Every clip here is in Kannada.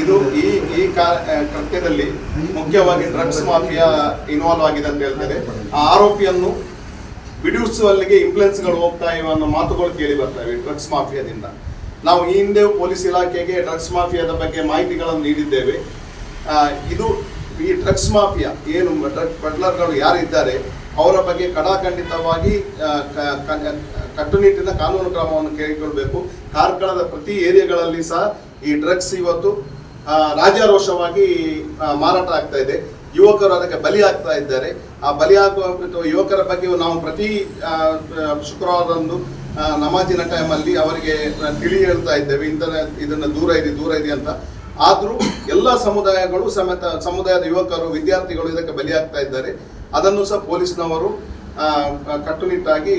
ಇದು ಈ ಈ ಕೃತ್ಯದಲ್ಲಿ ಮುಖ್ಯವಾಗಿ ಡ್ರಗ್ಸ್ ಮಾಫಿಯಾ ಇನ್ವಾಲ್ವ್ ಆಗಿದೆ ಅಂತ ಹೇಳ್ತಾರೆ. ಆ ಆರೋಪಿಯನ್ನು ಬಿಡಿಸುವಲ್ಲಿಗೆ ಇಂಪ್ಲುಯೆನ್ಸ್ಗಳು ಹೋಗ್ತಾ ಇವೆ ಅನ್ನೋ ಮಾತುಗಳು ಕೇಳಿ ಬರ್ತವೆ ಡ್ರಗ್ಸ್ ಮಾಫಿಯಾದಿಂದ ನಾವು ಈ ಹಿಂದೆ ಪೊಲೀಸ್ ಇಲಾಖೆಗೆ ಡ್ರಗ್ಸ್ ಮಾಫಿಯಾದ ಬಗ್ಗೆ ಮಾಹಿತಿಗಳನ್ನು ನೀಡಿದ್ದೇವೆ. ಇದು ಈ ಡ್ರಗ್ಸ್ ಮಾಫಿಯಾ ಏನು ಡ್ರಗ್ಸ್ ಪೆಡ್ಲರ್ಗಳು ಯಾರಿದ್ದಾರೆ, ಅವರ ಬಗ್ಗೆ ಕಡಾಖಂಡಿತವಾಗಿ ಕಟ್ಟುನಿಟ್ಟಿನ ಕಾನೂನು ಕ್ರಮವನ್ನು ಕೈಗೊಳ್ಳಬೇಕು. ಕಾರ್ಕಳದ ಪ್ರತಿ ಏರಿಯಾಗಳಲ್ಲಿ ಸಹ ಈ ಡ್ರಗ್ಸ್ ಇವತ್ತು ಆ, ಮಾರಾಟ ಆಗ್ತಾ ಇದೆ. ಯುವಕರು ಅದಕ್ಕೆ ಬಲಿ ಆಗ್ತಾ ಇದ್ದಾರೆ. ಆ ಬಲಿ ಮತ್ತು ಯುವಕರ ಬಗ್ಗೆ ನಾವು ಪ್ರತಿ ಶುಕ್ರವಾರದಂದು ನಮಾಜಿನ ಟೈಮಲ್ಲಿ ಅವರಿಗೆ ತಿಳಿ ಹೇಳ್ತಾ ಇದ್ದೇವೆ. ಇಂಥ ಇದನ್ನ ದೂರ ಇದೆ ದೂರ ಇದೆ ಅಂತ. ಆದರೂ ಎಲ್ಲ ಸಮುದಾಯಗಳು ಸಮೇತ ಸಮುದಾಯದ ಯುವಕರು ವಿದ್ಯಾರ್ಥಿಗಳು ಇದಕ್ಕೆ ಬಲಿಯಾಗ್ತಾ ಇದ್ದಾರೆ. ಅದನ್ನು ಸಹ ಪೊಲೀಸ್ನವರು ಕಟ್ಟುನಿಟ್ಟಾಗಿ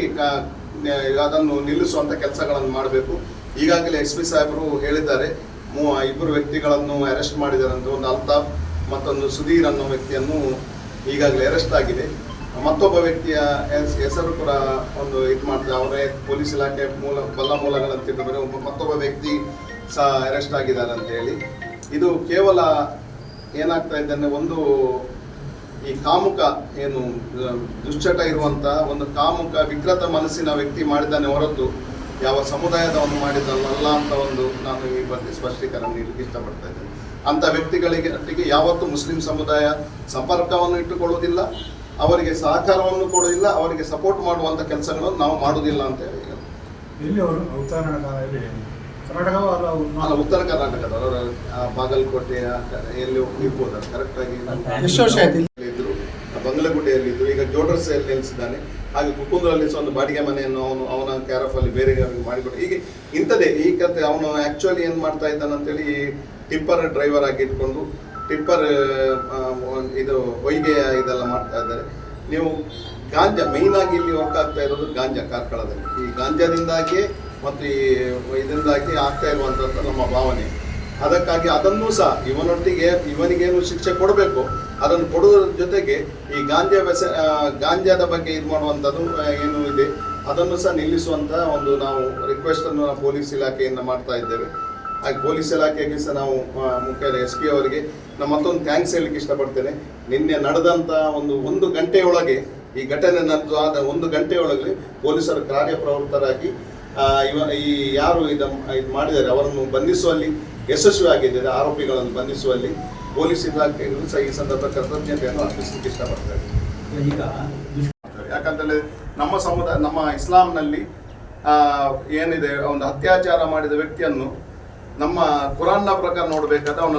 ಅದನ್ನು ನಿಲ್ಲಿಸುವಂಥ ಕೆಲಸಗಳನ್ನು ಮಾಡಬೇಕು. ಈಗಾಗಲೇ ಎಸ್ ಪಿ ಸಾಹೇಬರು ಹೇಳಿದ್ದಾರೆ. ಇಬ್ಬರು ವ್ಯಕ್ತಿಗಳನ್ನು ಅರೆಸ್ಟ್ ಮಾಡಿದ್ದಾರೆ ಅಂತ ಒಂದು ಅಲ್ತಾಫ್, ಮತ್ತೊಂದು ಸುಧೀರ್ ಅನ್ನೋ ವ್ಯಕ್ತಿಯನ್ನು ಈಗಾಗಲೇ ಅರೆಸ್ಟ್ ಆಗಿದೆ. ಮತ್ತೊಬ್ಬ ವ್ಯಕ್ತಿಯ ಹೆಸರು ಕೂಡ ಒಂದು ಇದು ಮಾಡ್ತಾರೆ ಅವರೇ ಪೊಲೀಸ್ ಇಲಾಖೆ ಮೂಲ ಬಲ್ಲ ಮೂಲಗಳಂತ ತಿಳಿದರೆ ಒಬ್ಬ ಮತ್ತೊಬ್ಬ ವ್ಯಕ್ತಿ ಸಹ ಅರೆಸ್ಟ್ ಆಗಿದ್ದಾರೆ ಅಂತ ಹೇಳಿ. ಇದು ಕೇವಲ ಏನಾಗ್ತಾ ಇದ್ದಾನೆ ಒಂದು ಈ ಕಾಮುಕ ಏನು, ದುಶ್ಚಟ ಇರುವಂತ ಒಂದು ಕಾಮುಕ, ವಿಕೃತ ಮನಸ್ಸಿನ ವ್ಯಕ್ತಿ ಮಾಡಿದ್ದಾನೆ ಹೊರತು ಯಾವ ಸಮುದಾಯದವನು ಮಾಡಿದಲ್ಲ ಅಂತ ಒಂದು ನಾನು ಈ ಬಗ್ಗೆ ಸ್ಪಷ್ಟೀಕರಣ ನೀಡಲಿಕ್ಕೆ ಇಷ್ಟಪಡ್ತಾ ಇದ್ದೇನೆ. ಅಂತ ವ್ಯಕ್ತಿಗಳಿಗೆ ಒಟ್ಟಿಗೆ ಯಾವತ್ತೂ ಮುಸ್ಲಿಂ ಸಮುದಾಯ ಸಂಪರ್ಕವನ್ನು ಇಟ್ಟುಕೊಳ್ಳುವುದಿಲ್ಲ ಅವರಿಗೆ ಸಹಕಾರವನ್ನು ಕೊಡುವುದಿಲ್ಲ ಅವರಿಗೆ ಸಪೋರ್ಟ್ ಮಾಡುವಂತ ಕೆಲಸಗಳನ್ನು ನಾವು ಮಾಡುವುದಿಲ್ಲ ಅಂತ ಹೇಳಿ. ಎಲ್ಲಿ ಅವರು? ಕರ್ನಾಟಕ ಅಲ್ಲ ಉತ್ತರ ಕರ್ನಾಟಕದ ಬಾಗಲಕೋಟೆಯ ಎಲ್ಲಿ ಇರ್ಬೋದು ಕರೆಕ್ಟ್ ಆಗಿ ಎಷ್ಟು ವರ್ಷ ಆಯ್ತು ಇಲ್ಲಿ? ಇದ್ರು ಬಂಗಲಗುಡ್ಡೆಯಲ್ಲಿ ಇದ್ರು ಈಗ ಜೋಡರ್ಸ್ ಅಲ್ಲಿ ನೆಲೆಸಿದ್ದಾನೆ ಹಾಗೆ ಕುಕುಂದ್ರಲ್ಲಿ ಸಹ ಒಂದು ಬಾಡಿಗೆ ಮನೆಯನ್ನು ಅವನು, ಅವನ ಕ್ಯಾರಫ್ ಅಲ್ಲಿ ಬೇರೆ ಮಾಡಿಕೊಟ್ಟು ಹೀಗೆ ಇಂಥದ್ದೇ, ಈ ಕತೆ ಅವನು ಆಕ್ಚುಲಿ ಏನು ಮಾಡ್ತಾ ಇದ್ದಾನಂತೇಳಿ ಟಿಪ್ಪರ್ ಡ್ರೈವರ್ ಆಗಿ ಇಟ್ಕೊಂಡು, ಟಿಪ್ಪರ್ ಇದು ಹೊಯ್ಗೆಯ ಇದೆಲ್ಲ ಮಾಡ್ತಾ ಇದ್ದಾರೆ. ನೀವು ಗಾಂಜಾ ಮೈನ್ ಆಗಿ ಇಲ್ಲಿ ವರ್ಕ್ ಆಗ್ತಾ ಇರೋದು ಗಾಂಜಾ ಕಾರ್ಕಳದಲ್ಲಿ. ಈ ಗಾಂಜಾದಿಂದಾಗಿ ಮತ್ತು ಈ ಇದರಿಂದಾಗಿ ಆಗ್ತಾ ಇರುವಂಥದ್ದು ನಮ್ಮ ಭಾವನೆ. ಅದಕ್ಕಾಗಿ ಅದನ್ನು ಸಹ ಇವನೊಟ್ಟಿಗೆ, ಇವನಿಗೇನು ಶಿಕ್ಷೆ ಕೊಡಬೇಕು, ಅದನ್ನು ಕೊಡುವುದರ ಜೊತೆಗೆ ಈ ಗಾಂಜಾ ವ್ಯಸ ಗಾಂಜಾದ ಬಗ್ಗೆ ಇದು ಮಾಡುವಂಥದ್ದು ಏನು ಇದೆ, ಅದನ್ನು ಸಹ ನಿಲ್ಲಿಸುವಂಥ ಒಂದು ನಾವು ರಿಕ್ವೆಸ್ಟ್ ಅನ್ನು ಪೊಲೀಸ್ ಇಲಾಖೆಯಿಂದ ಮಾಡ್ತಾ ಇದ್ದೇವೆ. ಹಾಗೆ ಪೊಲೀಸ್ ಇಲಾಖೆಗೆ ಸಹ ನಾವು ಮುಖ್ಯ ಎಸ್ ಪಿ ಅವರಿಗೆ ನಾನು ಮತ್ತೊಂದು ಥ್ಯಾಂಕ್ಸ್ ಹೇಳಲಿಕ್ಕೆ ಇಷ್ಟಪಡ್ತೇನೆ. ನಿನ್ನೆ ನಡೆದಂಥ ಒಂದು ಒಂದು ಗಂಟೆಯೊಳಗೆ, ಈ ಘಟನೆ ನಡೆದು ಆದ ಒಂದು ಗಂಟೆಯೊಳಗೆ ಪೊಲೀಸರು ಕಾರ್ಯಪ್ರವೃತ್ತರಾಗಿ ಇವ, ಈ ಯಾರು ಇದು ಇದು ಮಾಡಿದ್ದಾರೆ, ಅವರನ್ನು ಬಂಧಿಸುವಲ್ಲಿ ಯಶಸ್ವಿ ಆಗಿದ್ದಾರೆ ಆರೋಪಿಗಳನ್ನು ಬಂಧಿಸುವಲ್ಲಿ ಪೊಲೀಸ್ ಇಲಾಖೆಗಳು ಸಹ ಈ ಸಂದರ್ಭ ಕೃತಜ್ಞತೆಯನ್ನು ಅರ್ಪಿಸಲಿಕ್ಕೆ ಇಷ್ಟಪಡ್ತಾರೆ. ಯಾಕಂತೇಳಿ ನಮ್ಮ ಸಮುದಾಯ ನಮ್ಮ ಇಸ್ಲಾಂನಲ್ಲಿ ಆ, ಏನಿದೆ ಒಂದು ಅತ್ಯಾಚಾರ ಮಾಡಿದ ವ್ಯಕ್ತಿಯನ್ನು ನಮ್ಮ ಕುರಾನ್ನ ಪ್ರಕಾರ ನೋಡಬೇಕಾದ್ರೆ ಅವನ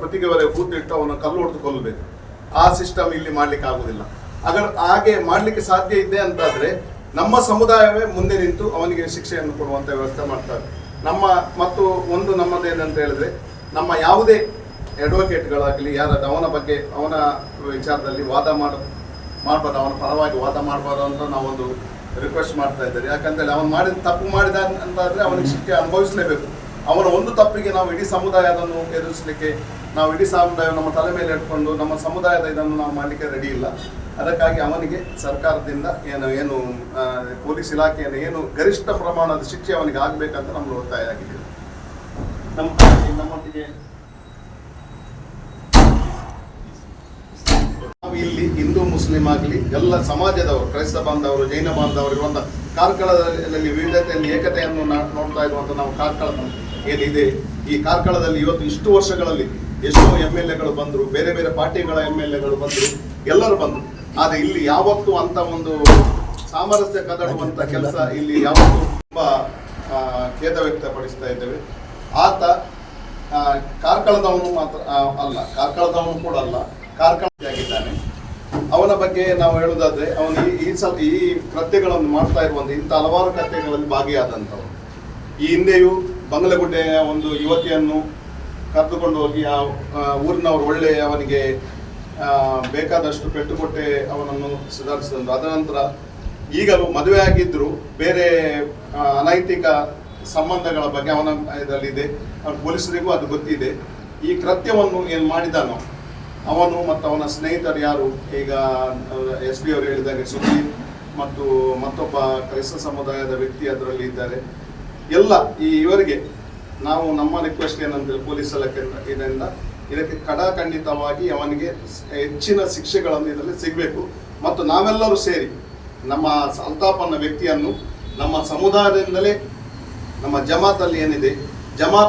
ಕೃತಿಗೆವರೆಗೆ ಕೂತಿಟ್ಟು ಅವನ ಕಲ್ಲು ಹೊಡೆದು ಕೊಲ್ಲಬೇಕು. ಆ ಸಿಸ್ಟಮ್ ಇಲ್ಲಿ ಮಾಡ್ಲಿಕ್ಕೆ ಆಗುದಿಲ್ಲ. ಅಗರ್ ಹಾಗೆ ಮಾಡ್ಲಿಕ್ಕೆ ಸಾಧ್ಯ ಇದೆ ಅಂತಾದ್ರೆ ನಮ್ಮ ಸಮುದಾಯವೇ ಮುಂದೆ ನಿಂತು ಅವನಿಗೆ ಶಿಕ್ಷೆಯನ್ನು ಕೊಡುವಂತ ವ್ಯವಸ್ಥೆ ಮಾಡ್ತಾರೆ. ನಮ್ಮ ಮತ್ತು ಒಂದು ನಮ್ಮದೇನಂತ ಹೇಳಿದ್ರೆ, ನಮ್ಮ ಯಾವುದೇ ಅಡ್ವೊಕೇಟ್ಗಳಾಗಲಿ ಯಾರಾದ ಅವನ ಬಗ್ಗೆ, ಅವನ ವಿಚಾರದಲ್ಲಿ ವಾದ ಮಾಡ ಮಾಡಬಾರ್ದು ಅವನ ಪರವಾಗಿ ವಾದ ಮಾಡಬಾರ್ದು ಅಂತ ನಾವೊಂದು ರಿಕ್ವೆಸ್ಟ್ ಮಾಡ್ತಾ ಇದ್ದಾರೆ ಯಾಕಂತೇಳಿ ಅವನು ಮಾಡಿದ ತಪ್ಪು ಮಾಡಿದ ಅಂತಾದ್ರೆ ಅವನಿಗೆ ಶಿಕ್ಷೆ ಅನುಭವಿಸಲೇಬೇಕು. ಅವನ ಒಂದು ತಪ್ಪಿಗೆ ನಾವು ಇಡೀ ಸಮುದಾಯದನ್ನು ಎದುರಿಸಲಿಕ್ಕೆ, ನಾವು ಇಡೀ ಸಮುದಾಯ ನಮ್ಮ ತಲೆ ಮೇಲೆ ಇಟ್ಕೊಂಡು ನಮ್ಮ ಸಮುದಾಯದ ಇದನ್ನು ನಾವು ಮಾಡಲಿಕ್ಕೆ ರೆಡಿ ಇಲ್ಲ. ಅದಕ್ಕಾಗಿ ಅವನಿಗೆ ಸರ್ಕಾರದಿಂದ ಏನು ಏನು ಪೊಲೀಸ್ ಇಲಾಖೆಯನ್ನು ಏನು ಗರಿಷ್ಠ ಪ್ರಮಾಣದ ಶಿಕ್ಷೆ ಅವನಿಗೆ ಆಗಬೇಕಂತ ನಮ್ಮ ಒತ್ತಾಯ ಆಗಿದೆ. ನಮ್ಮ ನಮ್ಮೊಟ್ಟಿಗೆ. ನಾವು ಇಲ್ಲಿ ಹಿಂದೂ ಮುಸ್ಲಿಂ ಆಗಲಿ, ಎಲ್ಲ ಸಮಾಜದವರು, ಕ್ರೈಸ್ತ ಬಾಂಧವರು, ಜೈನ ಬಾಂಧವರು ಇರುವಂತ ಕಾರ್ಕಳದಲ್ಲಿ ವಿವಿಧತೆಯಲ್ಲಿ ಏಕತೆಯನ್ನು ನೋಡ್ತಾ ಇರುವಂಥ ನಾವು ಕಾರ್ಕಳ ಏನಿದೆ, ಈ ಕಾರ್ಕಳದಲ್ಲಿ ಇವತ್ತು ಇಷ್ಟು ವರ್ಷಗಳಲ್ಲಿ ಎಷ್ಟೋ ಎಂ ಎಲ್ ಎಗಳು ಬಂದರು, ಬೇರೆ ಬೇರೆ ಪಾರ್ಟಿಗಳ ಎಂ ಎಲ್ ಎಗಳು ಬಂದರು, ಎಲ್ಲರೂ ಬಂದರು. ಆದ್ರೆ ಇಲ್ಲಿ ಯಾವತ್ತು ಅಂತ ಒಂದು ಸಾಮರಸ್ಯ ಕದಡುವಂತ ಕೆಲಸ ಇಲ್ಲಿ ಯಾವತ್ತೂ ತುಂಬಾ ಖೇದ ವ್ಯಕ್ತಪಡಿಸ್ತಾ ಇದ್ದೇವೆ. ಆತ ಕಾರ್ಕಳದವನು ಮಾತ್ರ ಅಲ್ಲ ಕಾರ್ಕಳದವನು ಕೂಡ ಅಲ್ಲ ಕಾರ್ಕಳಿಯಾಗಿದ್ದಾನೆ ಅವನ ಬಗ್ಗೆ ನಾವು ಹೇಳುವುದಾದ್ರೆ ಅವನು ಈ ಈ ಸಲ ಈ ಕೃತ್ಯಗಳನ್ನು ಮಾಡ್ತಾ ಇರುವಂತ ಇಂಥ ಹಲವಾರು ಕೃತ್ಯಗಳಲ್ಲಿ ಭಾಗಿಯಾದಂಥವನು. ಈ ಹಿಂದೆಯೂ ಬಂಗಲಗುಡ್ಡೆಯ ಒಂದು ಯುವತಿಯನ್ನು ಕರೆದುಕೊಂಡು ಹೋಗಿ ಆ ಊರಿನವರು ಒಳ್ಳೆಯ ಅವನಿಗೆ ಬೇಕಾದಷ್ಟು ಪೆಟ್ಟು ಕೊಟ್ಟೆ ಅವನನ್ನು ಸುಧಾರಿಸಿದಂತು ಅದ ನಂತರ ಈಗಲೂ ಮದುವೆ ಆಗಿದ್ರು, ಬೇರೆ ಅನೈತಿಕ ಸಂಬಂಧಗಳ ಬಗ್ಗೆ ಅವನ ಇದರಲ್ಲಿದೆ. ಪೊಲೀಸರಿಗೂ ಅದು ಗೊತ್ತಿದೆ. ಈ ಕೃತ್ಯವನ್ನು ಏನು ಮಾಡಿದಾನೋ, ಅವನು ಮತ್ತು ಅವನ ಸ್ನೇಹಿತರು ಯಾರು, ಈಗ ಎಸ್ ಪಿ ಅವರು ಹೇಳಿದಾಗೆ ಸುದ್ದಿ ಮತ್ತು ಮತ್ತೊಬ್ಬ ಕ್ರೈಸ್ತ ಸಮುದಾಯದ ವ್ಯಕ್ತಿ ಅದರಲ್ಲಿ ಇದ್ದಾರೆ. ಎಲ್ಲ ಈ ಇವರಿಗೆ ನಾವು ನಮ್ಮ ರಿಕ್ವೆಸ್ಟ್ ಏನಂದರೆ ಪೊಲೀಸ್ ಇಲಾಖೆ ಇದರಿಂದ ಇದಕ್ಕೆ ಕಡಾಖಂಡಿತವಾಗಿ ಅವನಿಗೆ ಹೆಚ್ಚಿನ ಶಿಕ್ಷೆಗಳನ್ನು ಇದರಲ್ಲಿ ಸಿಗಬೇಕು. ಮತ್ತು ನಾವೆಲ್ಲರೂ ಸೇರಿ ನಮ್ಮ ಸಂತಾಪನ ವ್ಯಕ್ತಿಯನ್ನು ನಮ್ಮ ಸಮುದಾಯದಿಂದಲೇ ನಮ್ಮ ಜಮಾತಲ್ಲಿ ಏನಿದೆ, ಜಮಾತ್